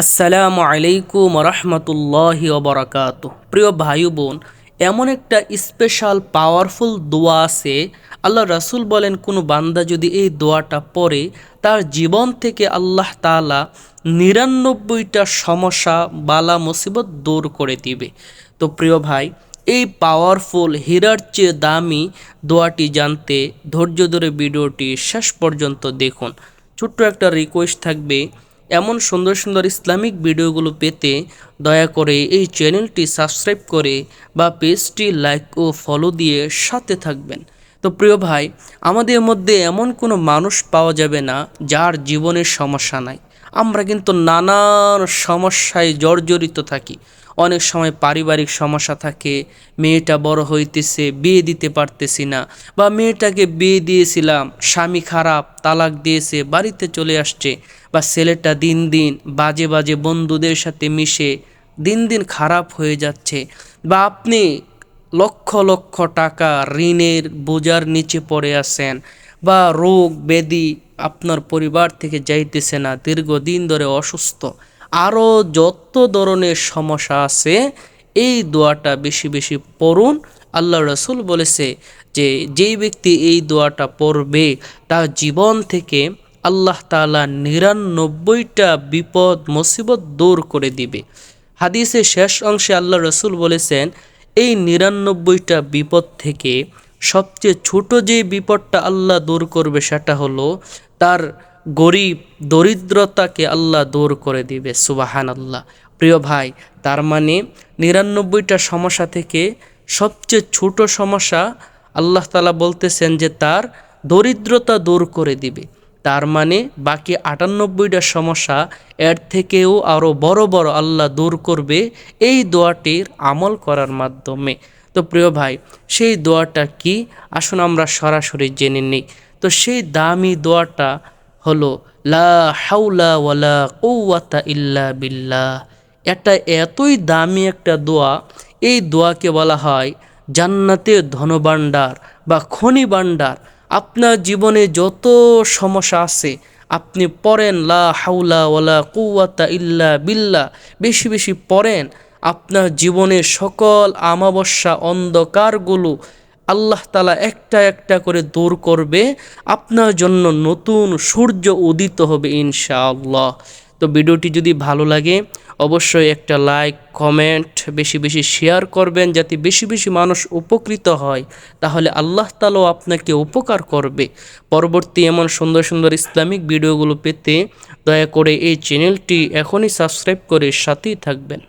আসসালামু আলাইকুম রহমতুল্লাহি ওবরাকাত প্রিয় ভাই বোন, এমন একটা স্পেশাল পাওয়ারফুল দোয়া আছে। আল্লাহ রাসুল বলেন, কোনো বান্দা যদি এই দোয়াটা পড়ে, তার জীবন থেকে আল্লাহ তালা নিরানব্বইটা সমস্যা, বালা, মুসিবত দূর করে দিবে। তো প্রিয় ভাই, এই পাওয়ারফুল হীরার চেয়ে দামি দোয়াটি জানতে, ধৈর্য ধরে ভিডিওটি শেষ পর্যন্ত দেখুন। ছোট্ট একটা রিকোয়েস্ট থাকবে এমন সুন্দর সুন্দর ইসলামিক ভিডিওগুলো পেতে দয়া করে এই চ্যানেলটি সাবস্ক্রাইব করে বা পেজটি লাইক ও ফলো দিয়ে সাথে থাকবেন। তো প্রিয় ভাই, আমাদের মধ্যে এমন কোনো মানুষ পাওয়া যাবে না যার জীবনের সমস্যা নাই। আমরা কিন্তু নানান সমস্যায় জর্জরিত থাকি। অনেক সময় পারিবারিক সমস্যা থাকে, মেয়েটা বড় হইতেছে, বিয়ে দিতে পারতেছি না বা মেয়েটাকে বিয়ে দিয়েছিলাম, স্বামী খারাপ, তালাক দিয়েছে, বাড়িতে চলে আসছে বা ছেলেটা দিন দিন বাজে বাজে বন্ধুদের সাথে মিশে দিন দিন খারাপ হয়ে যাচ্ছে বা আপনি লক্ষ লক্ষ টাকা ঋণের বোঝার নিচে পড়ে আছেন বা রোগ, ব্যাধি আপনার পরিবার থেকে যাইতেছে না, দীর্ঘদিন ধরে অসুস্থ। আরও যত ধরনের সমস্যা আছে, এই দোয়াটা বেশি বেশি পড়ুন। আল্লাহ রসুল বলেছে যে, যেই ব্যক্তি এই দোয়াটা পড়বে, তার জীবন থেকে আল্লাহ তালা নিরানব্বইটা বিপদ, মুসিবত দূর করে দিবে। হাদিসের শেষ অংশে আল্লাহ রসুল বলেছেন, এই নিরানব্বইটা বিপদ থেকে সবচেয়ে ছোট যে বিপদটা আল্লাহ দূর করবে, সেটা হলো তার গরিব দরিদ্রতাকে আল্লাহ দূর করে দিবে সুবাহান আল্লাহ প্রিয় ভাই, তার মানে নিরানব্বইটা সমস্যা থেকে সবচেয়ে ছোট সমস্যা আল্লাহ তালা বলতেছেন যে তার দরিদ্রতা দূর করে দিবে। তার মানে বাকি আটানব্বইটা সমস্যা এর থেকেও আরও বড় বড় আল্লাহ দূর করবে এই দোয়াটির আমল করার মাধ্যমে। তো প্রিয় ভাই, সেই দোয়াটা কি? আসুন আমরা সরাসরি জেনে নিই। তো সেই দামি দোয়াটা হলো, লা হাউলা ওয়ালা কৌয়াতা ইল্লা বিল্লাহ। এটা এতই দামি একটা দোয়া, এই দোয়াকে বলা হয় জান্নাতের ধনভাণ্ডার বা খনি ভাণ্ডার আপনার জীবনে যত সমস্যা আছে, আপনি পড়েন, লা হাউলা ওয়ালা কুয়াতা ইল্লা বিল্লা বেশি বেশি পড়েন, আপনার জীবনের সকল আমাবস্যা, অন্ধকারগুলো আল্লাহ তালা একটা একটা করে দূর করবে। আপনার জন্য নতুন সূর্য উদিত হবে ইনশাআল্লাহ। তো ভিডিওটি যদি ভালো লাগে, অবশ্যই একটা লাইক, কমেন্ট, বেশি বেশি শেয়ার করবেন যাতে বেশি বেশি মানুষ উপকৃত হয়। তাহলে আল্লাহ তালাও আপনাকে উপকার করবে। পরবর্তী এমন সুন্দর সুন্দর ইসলামিক ভিডিওগুলো পেতে দয়া করে এই চ্যানেলটি এখনই সাবস্ক্রাইব করে সাথেই থাকবেন।